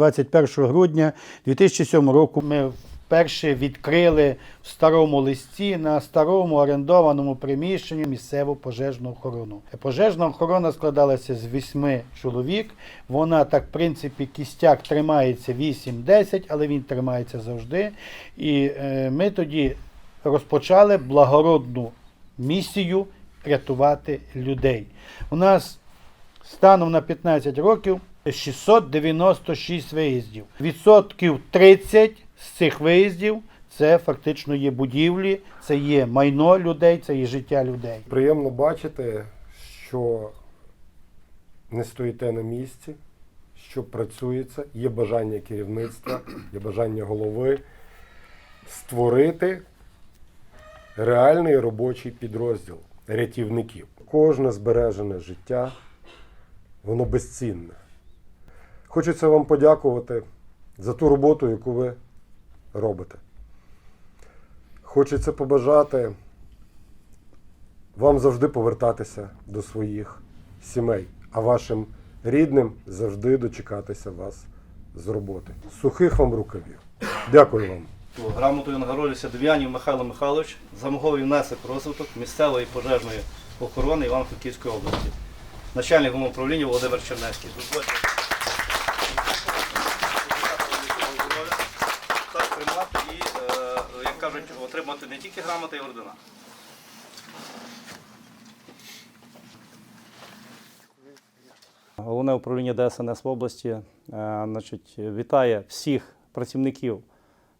21 грудня 2007 року ми вперше відкрили в старому листі на старому орендованому приміщенні місцеву пожежну охорону. Пожежна охорона складалася з восьми чоловік. Вона так, в принципі, кістяк тримається 8-10, але він тримається завжди. І е, ми тоді розпочали благородну місію рятувати людей. У нас станом на 15 років 696 виїздів. Відсотків 30 з цих виїздів це фактично є будівлі, це є майно людей, це є життя людей. Приємно бачити, що не стоїте на місці, що працюється, є бажання керівництва, є бажання голови створити реальний робочий підрозділ рятівників. Кожне збережене життя, воно безцінне. Хочеться вам подякувати за ту роботу, яку ви робите. Хочеться побажати вам завжди повертатися до своїх сімей, а вашим рідним завжди дочекатися вас з роботи. Сухих вам рукавів. Дякую вам. Грамотою нагородився Дев'янів Михайло Михайлович, замовив внесок розвиток місцевої пожежної охорони Івано-Франківської області. Начальник управління Володимир Чернецький. І, е, як кажуть, отримати не тільки грамоти і ордена. Головне управління ДСНС в області е, значить, вітає всіх працівників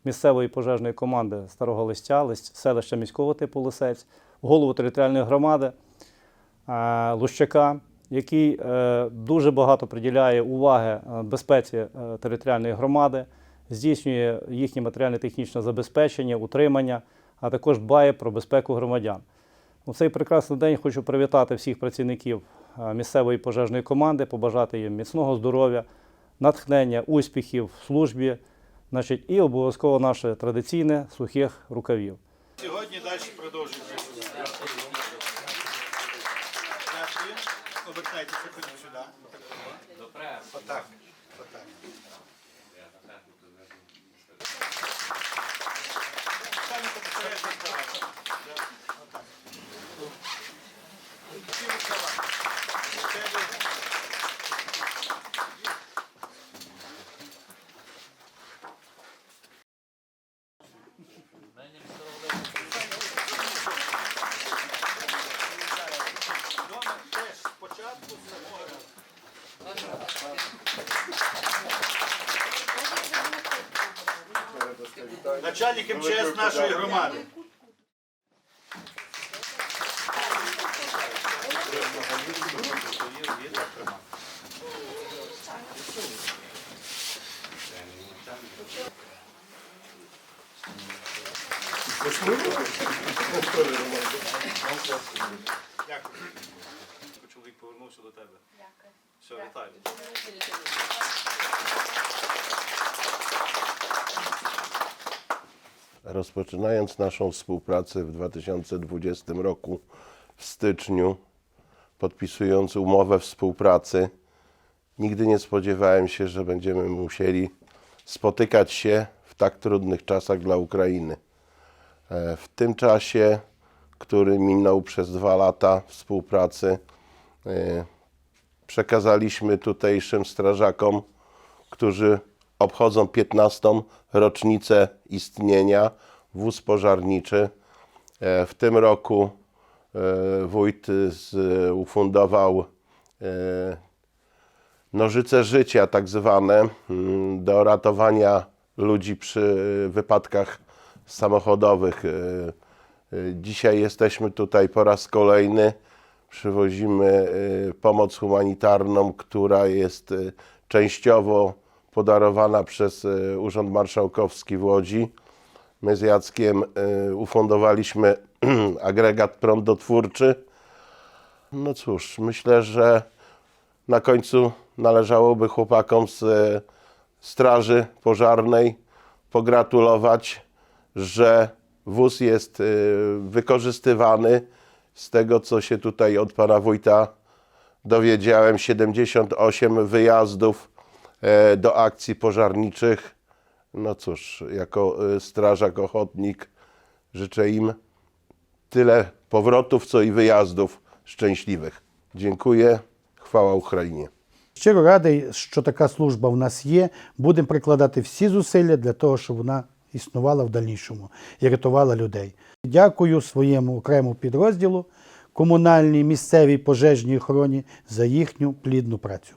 місцевої пожежної команди Старого Листя, Лист- селища міського типу Лисець, голову територіальної громади е, Лущака, який дуже багато приділяє уваги безпеці територіальної громади, здійснює їхнє матеріально-технічне забезпечення, утримання, а також дбає про безпеку громадян. У цей прекрасний день хочу привітати всіх працівників е, місцевої пожежної команди, побажати їм міцного здоров'я, натхнення, успіхів в службі, значить, і обов'язково наше традиційне сухих рукавів. Сьогодні далі продовжуємо. Обертайтеся сюди. Отак. Отак. Отак. Всі рукава. Це ви. Дома теж спочатку Начальник МЧС нашої громади. Дякую. Чоловік повернувся до тебе. Дякую. Все, вітаю. Rozpoczynając naszą współpracę w 2020 roku w styczniu, podpisując umowę współpracy, nigdy nie spodziewałem się, że będziemy musieli spotykać się w tak trudnych czasach dla Ukrainy. E, W tym czasie, który minął przez dwa lata współpracy, e, przekazaliśmy tutejszym strażakom, którzy obchodzą 15. rocznicę istnienia wóz pożarniczy. E, W tym roku e, wójt ufundował e, nożyce życia, tak zwane, do ratowania ludzi przy wypadkach samochodowych. Dzisiaj jesteśmy tutaj po raz kolejny. Przywozimy pomoc humanitarną, która jest częściowo podarowana przez e, Urząd Marszałkowski w Łodzi. My z Jackiem e, ufundowaliśmy agregat prądotwórczy. No cóż, myślę, że na końcu należałoby chłopakom z e, Straży Pożarnej pogratulować, że wóz jest wykorzystywany. Z tego, co się tutaj od pana wójta dowiedziałem, 78 wyjazdów do akcji pożarniczych. No cóż, jako e, strażak ochotnik życzę im tyle powrotów, co i wyjazdów szczęśliwych. Dziękuję. Chwała Україні. Щиро радий, що така служба в нас є. Будемо прикладати всі зусилля для того, щоб вона існувала в дальнішому і рятувала людей. Дякую своєму окремому підрозділу комунальній місцевій пожежній охороні за їхню плідну працю.